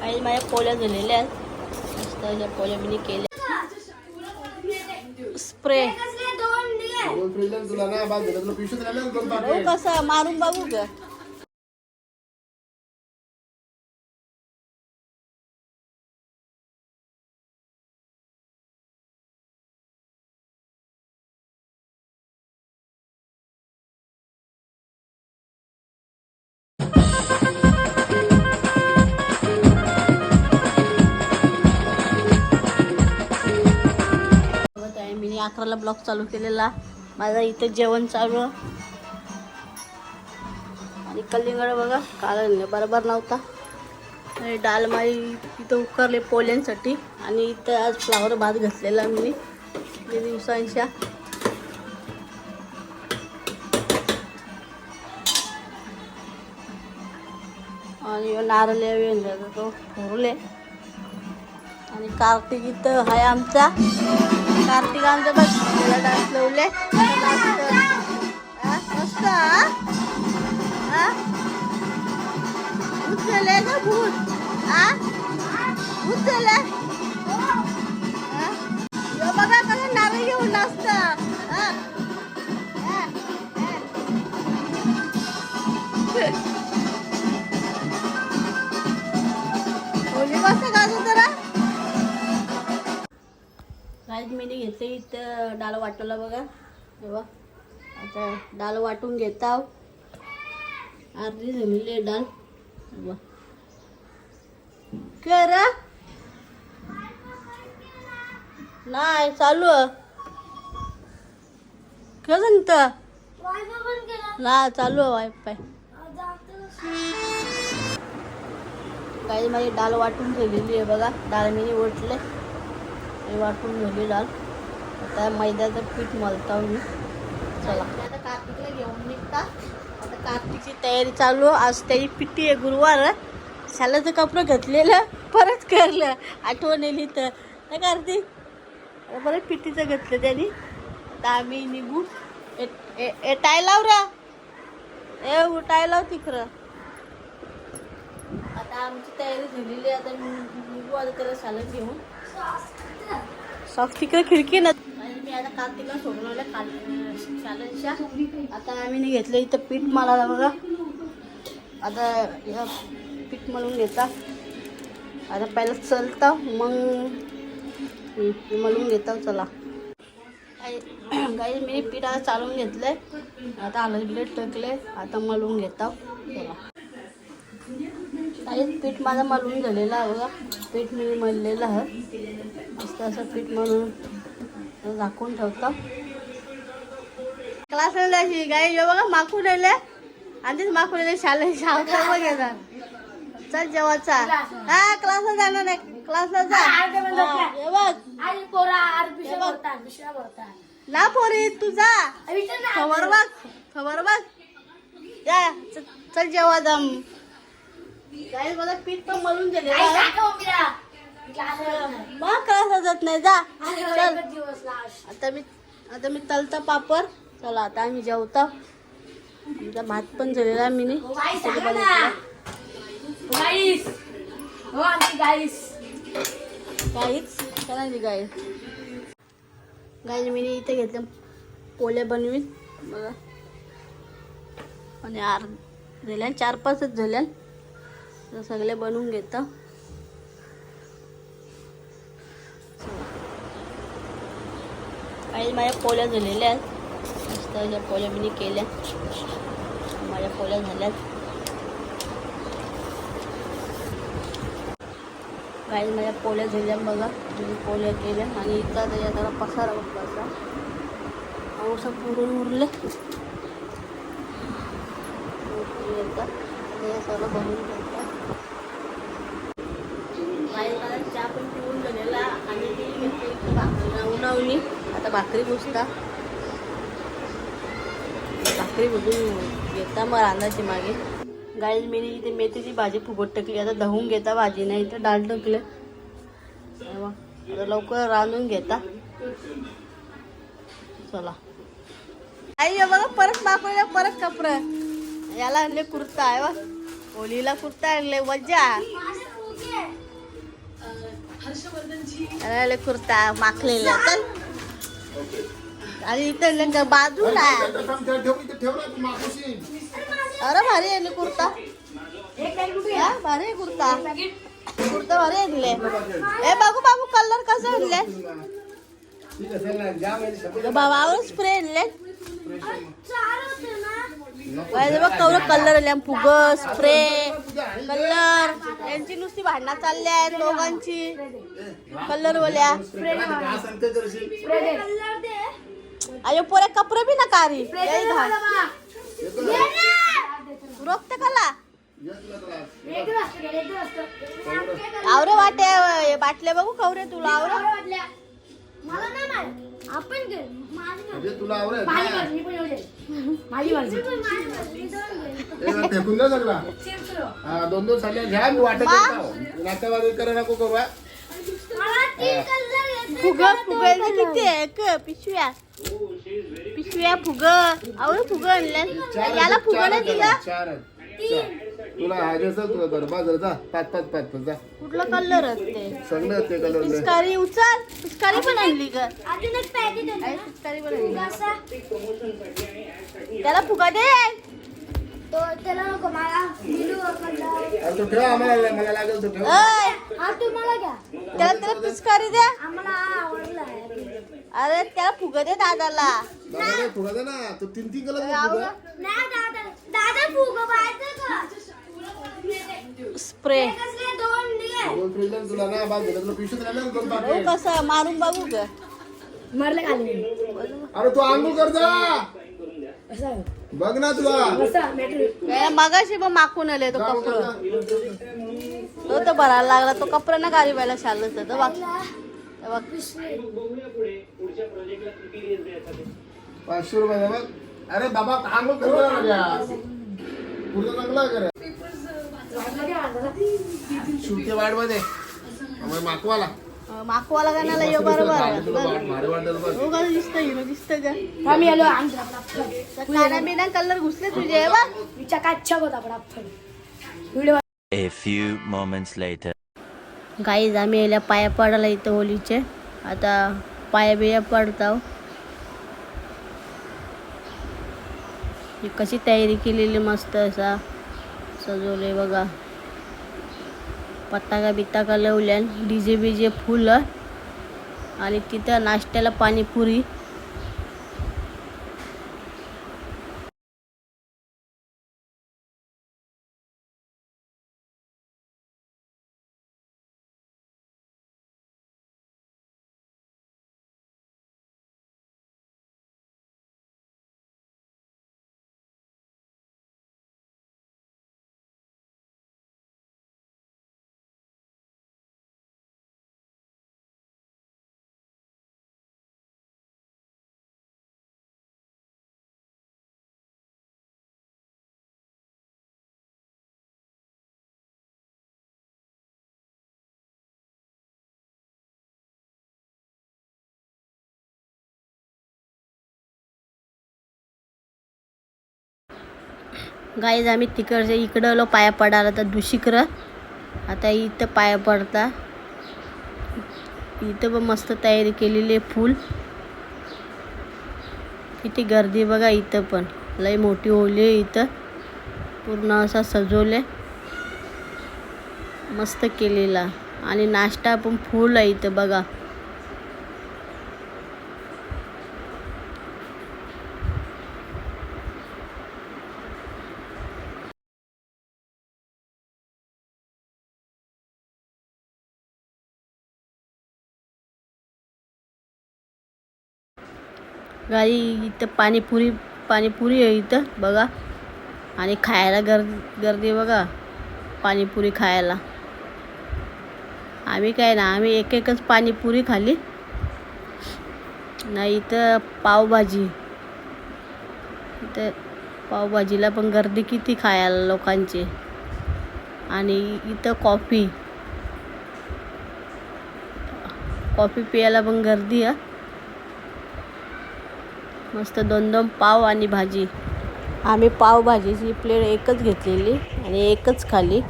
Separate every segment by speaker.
Speaker 1: काही माझ्या पोळ्या झालेल्या आहेत. मस्त अशा पोळ्या मी केल्या. स्प्रे हो. कसं? मारून बघू का मी अकराला ब्लॉग चालू केलेला. माझा इथं जेवण चालू आणि कलिंगड बघा काल बरोबर नव्हता. आणि डाळ इथं उकरले पोल्यांसाठी आणि इथं आज फ्लावर भात घातलेला मी. दिवसांच्या. आणि नारले नारळ वेंद्याचा तो फोरले आणि कार्तिक इथं आहे आमचा. कार्तिक आमचं बघ त्याला डान्स लावले. मस्त हा? भूत झालंय का भूत. हा. भूत झालंय घेतले इथं डाळ वाटवला बघा. तेव्हा आता डाळ वाटून घेता अर्धी जमिले डाळ बघा. कर. नाही चालू. आहे. सांगत ना चालू आहे वायफाय काही माझी डाळ वाटून ठेवलेली आहे बघा. डाळ मी ओटले हे वाटून झाली डाळ आता मैद्याचं पीठ मलता मी चला आता कार्तिकला घेऊन निघता. आता कार्तिकची तयारी चालू. आज त्याची पिट्टी आहे गुरुवार. शालाचं कपडं घातलेलं परत करलं. आठवण येली तर नाही कार्तिक? परत पिट्टीचं घेतलं त्यांनी. आता आम्ही निघू. ए- टाय लाव रा. ए उठाय लाव तिकडं. आता आमची तयारी झालेली आहे. आता निघू आता त्याला शाळेत घेऊन. सॉक्स तिकडे खिडकी ना आणि मी आता सोडून काल आता आम्ही नाही घेतलं इथं पीठ मला बघा. आता ह्या पीठ मळून घेता. आता पहिलं चलता मग मलून मळून घेता चला. काही मी पीठ आता चालवून घेतलंय. आता आलं बिलट टाकले आता मलून घेता चला. काही पीठ माझं मलून झालेलं आहे बघा. पीठ मी मळलेलं आहे. मस्त असं पीठ मळून झाकून ठेवतो. क्लास अशी गाई जो बघा माखून राहिले. आधीच माखून राहिले. शाळा मग येणार चल जेवायचा हा क्लासला जाणार नाही. क्लासला जा. बघ. ना पोरी तू जा. खबर बघ. खबर बघ. या चल जेवा गाई मला पीठ पण मळून दिले मग क्लासला जात नाही. जा. चल. आता मी आता मी तलता पापड. चला आता आम्ही जेवतो. आमचा भात पण झालेला आहे मी नी. त्याचं बघितलं. काहीच करायची गाय गाय मी इथे घेतल्या पोल्या बनवीन. बघा. आणि आर झाल्या चार पाचच झाल्या सगळे बनवून घेतं. काही माझ्या पोल्या झालेल्या आहेत. मस्त अशा पोल्या मी केल्या. माझ्या पोल्या झाल्यात. काही माझ्या पोल्या झाल्या बघा. तुम्ही पोल्या केल्या. आणि इथं त्याच्या जरा पसारा बघा असं. पुरून उरले. हे सगळं बनवून घेतात काही मला चहा पण पिऊन झालेला. आणि ती उन्हावली आता भाकरी भुजता भाकरी भुजून घेता मग रांधाची मागे. गाईल मी इथे मेथीची भाजी फुगट टाकली. आता धुवून घेता भाजी नाही तर डाळ टाकले. आता लवकर रांधून घेता. चला. आई बघा परत मागवलं परत कपडं याला आणले कुर्ता आहे बा होलीला कुर्ता आणले मज्जा अरे कुर्ता माखलेला. चल. आणि इथं लंग बाजूला अरे भारी आहे कुर्ता. हा, भारी आहे कुर्ता. कुर्ता भारी आणले ए बाबू बाबू कलर कसं आणले बाबावर स्प्रे आणले बघ कवलं कलर आणले फुग स्प्रे कलर यांची नुसती भांडणं चालली आहेत दोघांची. कलर वाल्या. अरे पोरे कपडे बी ना कारी. रोखते कला. आवरे वाटे बाटले बघू कवरे तुला आवरे.
Speaker 2: मला नाही माहीत. आपण
Speaker 3: तुला आवडेल
Speaker 2: माझी
Speaker 3: ना फेकून द्या सगळा. हा दोन दोन साल्या घ्या मी वाटत? नाट्यवादी करा नको करू हा.
Speaker 2: मला तीन कलर येते.
Speaker 1: फुग फुगायला किती आहे? क पिशव्या. पिशव्या फुग. आवरे फुग आणल्या
Speaker 3: चार
Speaker 1: याला
Speaker 3: आहेत,
Speaker 1: फुग
Speaker 3: चार
Speaker 1: नाही
Speaker 3: आहेत,
Speaker 1: दिला?
Speaker 3: चार आहेत. चार. तुला हाजे असेल तुला बरं. बाजार जा. पाच पाच पाच पाच जा.
Speaker 1: कुठला कलर असते
Speaker 3: सगळं ते कलर
Speaker 1: पिचकारी उचल. पिचकारी पण आणली ग. पिचकारी पण आणली. त्याला फुगा दे.
Speaker 2: तो त्याला नको मला ब्लू कलर
Speaker 3: तो ठेवा आम्हाला मला लागेल तो ठेवा.
Speaker 1: अय,
Speaker 2: हा तुम्हाला घ्या.
Speaker 1: त्याला त्याला पिचकारी द्या.
Speaker 2: आम्हाला आवडला आहे
Speaker 1: अरे त्याला फुग दे दादाला.
Speaker 3: दादा थोडा दे ना. तो तीन तीन कलर
Speaker 1: आवरे
Speaker 2: नाही दादा दादा फुग पाहिजे का
Speaker 1: स्प्रे
Speaker 2: दोन
Speaker 3: तुला ना बाद राहिलं दोन पाकिट
Speaker 1: कसं मारून बघू ग.
Speaker 2: मारले खाली.
Speaker 3: अरे तू आंघोळ कर जा. बघ ना तुला.
Speaker 1: मगाशी पण माकून आले तो कपडं. तो तर भरायला लागला तो कपडा ना गाडी व्हायला तर बघ. बघ.
Speaker 3: पाचशे रुपये बघ. अरे बाबा आंघोळ कर चांगला कर वाटमध्ये मग माकवाला
Speaker 1: माकवाला गाण्याला ये बरोबर.
Speaker 3: तुला वाट मारे वाटेल बघ
Speaker 1: का? दिसतं हिरो दिसतं का
Speaker 2: आम्ही आलो
Speaker 1: काना बिना कलर घुसले तुझे बघ.
Speaker 2: विचार काय अच्छा होता फटाफट. Video
Speaker 4: A few moments later.
Speaker 1: Guys आम्ही याला पाया पडायला इथं होलीचे आता पाया बिया पडताव. ही कशी तयारी केलेली मस्त असा सजवले बघा. पताका बिताका लावल्यान बी बीजे फुलं आणि तिथं नाश्त्याला पाणीपुरी गाईज आम्ही तिकडचे इकडं लो पाया पडायला तर दुसरीकडं आता इथं पाया पडता. इथं पण मस्त तयारी केलेली आहे फुल. किती गर्दी बघा इथं पण. लई मोठी होली आहे इथं. पूर्ण असा सजवले. मस्त केलेला. आणि नाश्ता पण फुल आहे इथं बघा. गाई इथं पाणीपुरी पाणीपुरी आहे इथं बघा. आणि खायला गर गर्दी बघा पाणीपुरी खायला. आम्ही काय ना आम्ही एक एकच पाणीपुरी खाल्ली. नाही इथं पावभाजी. इथं पावभाजीला पण गर्दी किती खायला लोकांची. आणि इथं कॉफी. कॉफी प्यायला पण गर्दी आहे मस्त दोन दोन पाव आणि भाजी. आम्ही पावभाजीची प्लेट एकच घेतलेली आणि एकच खाली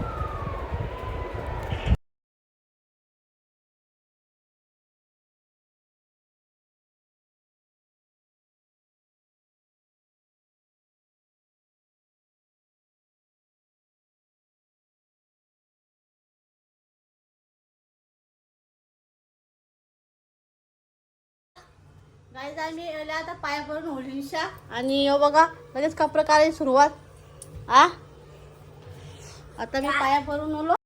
Speaker 1: गाईज आम्ही आले आता पाया होलीशा आणि बघा लगेच कपडे काढायची सुरुवात. आ? आता मी पाया पडून ओलो